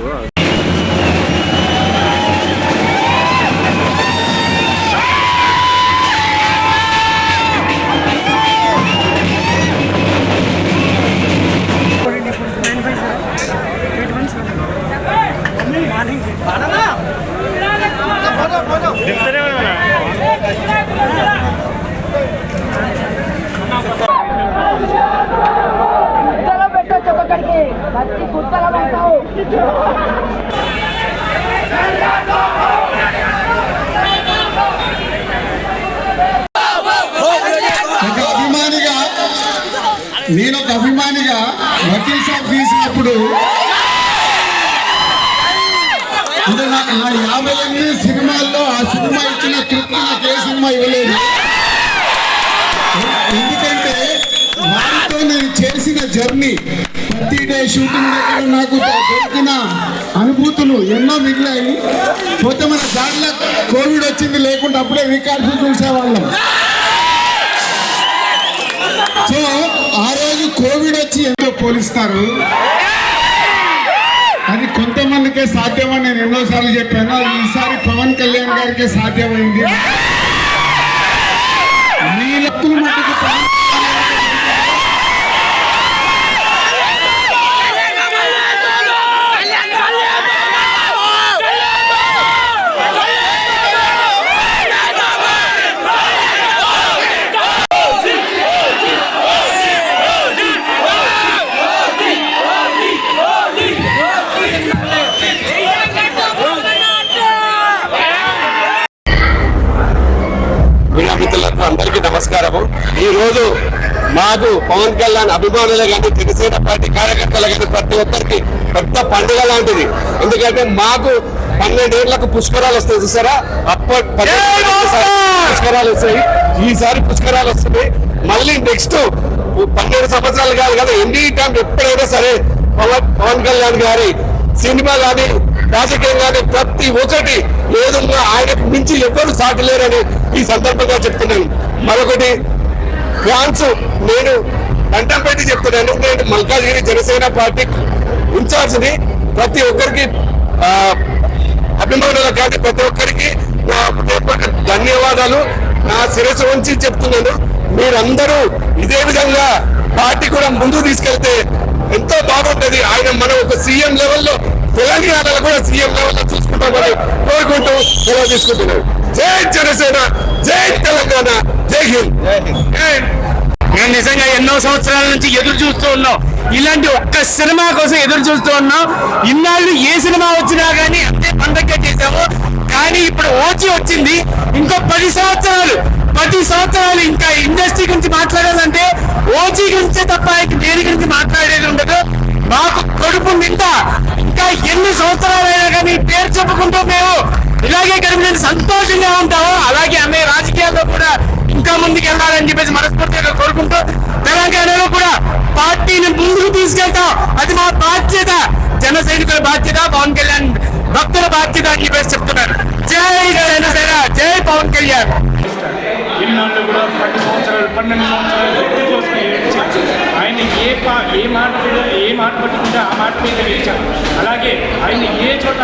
rug. నేను ఒక అభిమానిగా వకీల్ సాబ్ తీసినప్పుడు అంటే నాకు నా యాభై ఎనిమిది సినిమాల్లో ఆ సినిమా ఇచ్చిన తృప్తి నాకు ఏ సినిమా ఇవ్వలేదు. ఎందుకంటే వారితో నేను చేసిన జర్నీ ప్రతి డే షూటింగ్ దగ్గర నాకు దొరికిన అనుభూతులు ఎన్నో మిగిలాయి. పోతే మన దాంట్లో కోవిడ్ వచ్చింది లేకుంటే అప్పుడే రికార్డ్స్ చూసేవాళ్ళం. సో ఆ రోజు కోవిడ్ వచ్చి ఎంతో పోలిస్తారు. అది కొంతమందికే సాధ్యమని నేను ఎన్నోసార్లు చెప్పాను. అది ఈసారి పవన్ కళ్యాణ్ గారికే సాధ్యమైంది. అందరికీ నమస్కారము. ఈ రోజు మాకు పవన్ కళ్యాణ్ అభిమానులు కానీ జనసేన పార్టీ కార్యకర్తలు కానీ ప్రతి ఒక్కరికి పెద్ద పండుగ లాంటిది. ఎందుకంటే మాకు పన్నెండేళ్ళకు పుష్కరాలు వస్తాయి చూసారా? అప్పటి పుష్కరాలు వస్తాయి. ఈసారి పుష్కరాలు వస్తున్నాయి. మళ్ళీ నెక్స్ట్ పన్నెండు సంవత్సరాలు కాదు కదా ఎన్ని టైం ఎప్పుడైనా సరే పవన్ పవన్ కళ్యాణ్ గారి సినిమా కానీ రాజకీయం కానీ ప్రతి ఒక్కటి ఏదున్నా ఆయనకు మించి ఎవ్వరు సాటి లేరని ఈ సందర్భంగా చెప్తున్నాను. మరొకటి ఫ్రాన్స్ నేను దండం చెప్తున్నాను. ఎందుకంటే మల్కాజ్గిరి జనసేన పార్టీ ఇన్ఛార్జ్ని ప్రతి ఒక్కరికి అభిమానులు అభిమానులకు కానీ ప్రతి ఒక్కరికి నా ధన్యవాదాలు. నా శిరస్సు ఉంచి చెప్తున్నాను. మీరందరూ ఇదే విధంగా పార్టీ కూడా ముందుకు తీసుకెళ్తే ఎంతో బాగుంటుంది. ఆయన మనం ఒక సీఎం లెవెల్లో తెలంగాణలో కూడా సీఎం లెవెల్లో చూసుకుంటామని కోరుకుంటూ సెలవు తీసుకుంటున్నాను. జై జనసేన జై తెలంగాణ జై హింద్. మేము నిజంగా ఎన్నో సంవత్సరాల నుంచి ఎదురు చూస్తూ ఉన్నాం. ఇలాంటి ఒక్క సినిమా కోసం ఎదురు చూస్తూ ఉన్నాం. ఇన్నాళ్ళు ఏ సినిమా వచ్చినా కానీ అంతే పండగ చేసాము కానీ ఇప్పుడు ఓచి వచ్చింది. ఇంకో పది సంవత్సరాలు పది సంవత్సరాలు ఇంకా ఇండస్ట్రీ గురించి మాట్లాడాలంటే ఓజీ గురించే తప్ప ఇంక దేని గురించి మాట్లాడేది ఉండదు. మాకు కడుపు నిండా ఇంకా ఎన్ని సంవత్సరాలైనా కానీ సంతోషంగా ఉంటాము అలాగే అనే రాజకీయాల్లో కూడా ఇంకా ముందుకు వెళ్ళాలని చెప్పేసి మనస్ఫూర్తిగా కోరుకుంటూ తెలంగాణలో కూడా పార్టీని ముందుకు తీసుకెళ్తాం అది మా బాధ్యత. జన సైనికుల బాధ్యత పవన్ కళ్యాణ్ భక్తుల బాధ్యత అని చెప్పేసి చెప్తున్నారు. జై జనసేన జై పవన్ కళ్యాణ్. ఇన్నాళ్ళు కూడా పది సంవత్సరాలు పన్నెండు సంవత్సరాలు ఆయన ఏ పా ఏ మాట మీద ఆ మాట మీద గెలిచారు అలాగే ఆయన ఏ చోట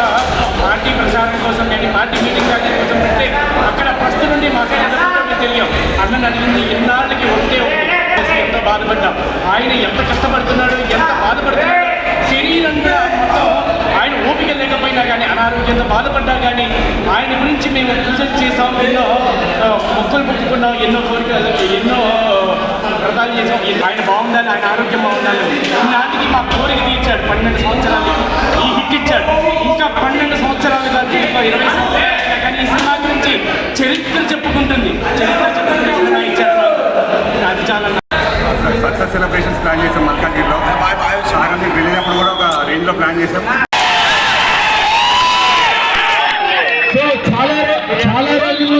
పార్టీ ప్రచారం కోసం కానీ పార్టీ మీటింగ్ కానీ కోసం పెడితే అక్కడ ఫస్ట్ నుండి మా సైడ్ తెలియం అన్నని అడిగింది ఇన్నాళ్ళకి ఒకటే ఎంతో బాధపడ్డాం. ఆయన ఎంత కష్టపడుతున్నాడు ఎంత బాధపడుతున్నాడు శరీరంగా మొత్తం ఆయన ఓపిక లేకపోయినా కానీ అనారోగ్యంతో బాధపడ్డా కానీ ఆయన గురించి మేము పూజలు చేసాం ఎన్నో మొక్కలు పుట్టుకున్నాం ఎన్నో కోరికలు ఎన్నో వ్రతాలు చేసాం ఆయన ఆయన ఆరోగ్యం బాగుండాలి. నాటికి మా కోరిక తీర్చాడు పన్నెండు సంవత్సరాలకి ఈ హిట్ ఇచ్చాడు. ఇంకా పన్నెండు సంవత్సరాలు ఇంకా ఇరవై సంవత్సరాలు కానీ ఈ సినిమా గురించి చరిత్ర చెప్పుకుంటుంది. చరిత్ర చెప్పుకునే సినిమా ఇచ్చాడు నాకు. అది చాలా సక్సెస్ సెలబ్రేషన్స్ ప్లాన్ చేసాం మల్కాజ్గిరిలో ఆ రోజు వెళ్ళినప్పుడు కూడా ఒక రేంజ్లో ప్లాన్ చేసాం సో చాలా రో- చాలా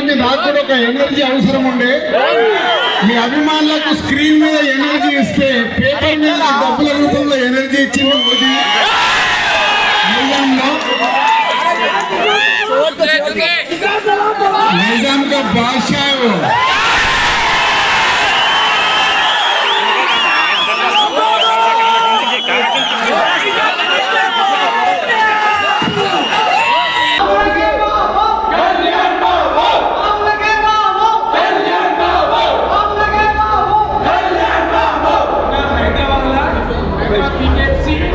నుంచి నాకు కూడా ఒక ఎనర్జీ అవసరం ఉండే. మీ అభిమానులకు స్క్రీన్ మీద ఎనర్జీ ఇస్తే పేపర్ మీద డబ్బుల రూపంలో ఎనర్జీ ఇచ్చింది మోదీ. నైజాం కా బాద్షా